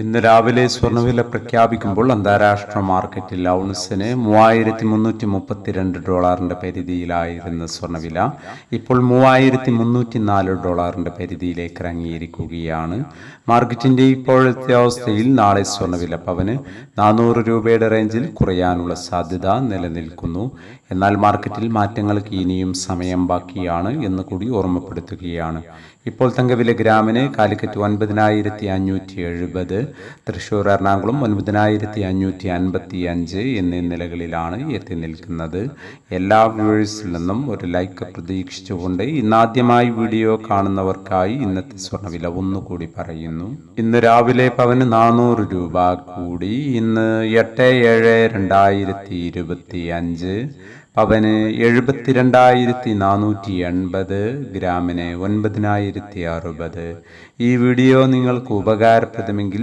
ഇന്ന് രാവിലെ സ്വർണവില പ്രഖ്യാപിക്കുമ്പോൾ അന്താരാഷ്ട്ര മാർക്കറ്റിൽ ഔൺസിന് മൂവായിരത്തി മുന്നൂറ്റി മുപ്പത്തിരണ്ട് ഡോളറിന്റെ പരിധിയിലായിരുന്ന സ്വർണവില ഇപ്പോൾ മൂവായിരത്തി മുന്നൂറ്റി നാല് ഡോളറിന്റെ പരിധിയിലേക്ക് ഇറങ്ങിയിരിക്കുകയാണ്. മാർക്കറ്റിന്റെ ഇപ്പോഴത്തെ അവസ്ഥയിൽ നാളെ സ്വർണവില പവന് നാനൂറ് രൂപയുടെ റേഞ്ചിൽ കുറയാനുള്ള സാധ്യത നിലനിൽക്കുന്നു. എന്നാൽ മാർക്കറ്റിൽ മാറ്റങ്ങൾക്ക് ഇനിയും സമയം ബാക്കിയാണ് എന്ന് കൂടി ഓർമ്മപ്പെടുത്തുകയാണ്. ഇപ്പോൾ തങ്കവില ഗ്രാമിന് കാലിക്കറ്റ് ഒൻപതിനായിരത്തി അഞ്ഞൂറ്റി എഴുപത് തൃശൂർ എറണാകുളം ഒൻപതിനായിരത്തി അഞ്ഞൂറ്റി അൻപത്തി അഞ്ച് എന്നീ നിലകളിലാണ് എത്തി നിൽക്കുന്നത്. എല്ലാ വ്യൂവേഴ്സിൽ നിന്നും ഒരു ലൈക്ക് പ്രതീക്ഷിച്ചുകൊണ്ട് ഇന്നാദ്യമായി വീഡിയോ കാണുന്നവർക്കായി ഇന്നത്തെ സ്വർണവില ഒന്നുകൂടി പറയുന്നു. ഇന്ന് രാവിലെ പവന് നാനൂറ് രൂപ കൂടി. ഇന്ന് എട്ട് ഏഴ് രണ്ടായിരത്തി ഇരുപത്തി അഞ്ച് പവന് എഴുപത്തിരണ്ടായിരത്തി നാനൂറ്റി എൺപത് ഗ്രാമിന് ഒൻപതിനായിരത്തി അറുപത് ഈ വീഡിയോ നിങ്ങൾക്ക് ഉപകാരപ്രദമെങ്കിൽ